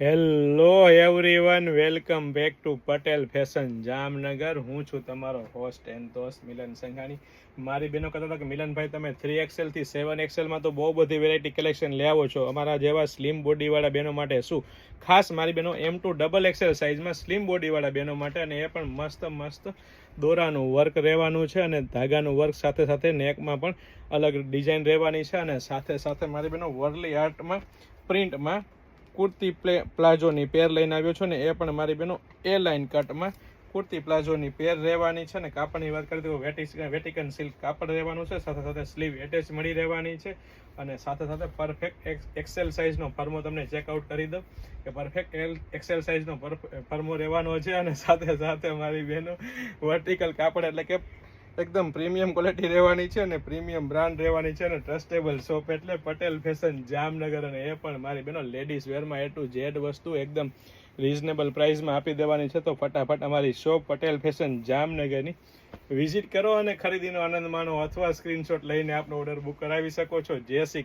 Hello everyone welcome back to Patel Fashion Jamnagar હું છું તમારો હોસ્ટ એન્ડ દોસ્ત મિલન સંઘાણી. મારી બહેનો કહેતા હતા કે, મિલનભાઈ, તમે થ્રી એક્સેલથી સેવન એક્સેલમાં તો બહુ બધી વેરાયટી કલેક્શન લઈ છો. અમારા જેવા સ્લિમ બોડીવાળા બહેનો માટે શું? ખાસ મારી બહેનો એમ ટુ ડબલ એક્સેલ સાઇઝમાં સ્લિમ બોડીવાળા બહેનો માટે અને એ પણ મસ્ત મસ્ત દોરાનું વર્ક રહેવાનું છે અને ધાગાનું વર્ક સાથે સાથે નેકમાં પણ અલગ ડિઝાઇન રહેવાની છે અને સાથે સાથે મારી બહેનો વર્લી આર્ટમાં પ્રિન્ટમાં કુર્તી પ્લે પ્લાઝોની પેર લઈને આવ્યો છું ને એ પણ મારી બેનો એ લાઇન કટમાં કુર્તી પ્લાઝોની પેર રહેવાની છે ને કાપડની વાત કરી તો વેટિસ, વેટિકન સિલ્ક કાપડ રહેવાનું છે, સાથે સાથે સ્લીવ એટેચ મળી રહેવાની છે અને સાથે સાથે પરફેક્ટ એક્સેલ સાઇઝનો ફર્મો તમને ચેકઆઉટ કરી દઉં કે પરફેક્ટ એક્સેલ સાઇઝનો ફર્મો રહેવાનો છે અને સાથે સાથે મારી બહેનો વર્ટિકલ કાપડ એટલે કે એકદમ પ્રીમિયમ ક્વોલિટી રહેવાની છે અને પ્રીમિયમ બ્રાન્ડ રહેવાની છે અને ટ્રસ્ટેબલ શોપ એટલે પટેલ ફેશન જામનગર અને એ પણ મારી બેનો લેડીઝ વેરમાં એ ટુ ઝેડ વસ્તુ એકદમ રિઝનેબલ પ્રાઇસમાં આપી દેવાની છે. તો ફટાફટ અમારી શોપ પટેલ ફેશન જામનગરની વિઝિટ કરો અને ખરીદીનો આનંદ માણો અથવા સ્ક્રીનશોટ લઈને આપનો ઓર્ડર બુક કરાવી શકો છો. જય શ્રી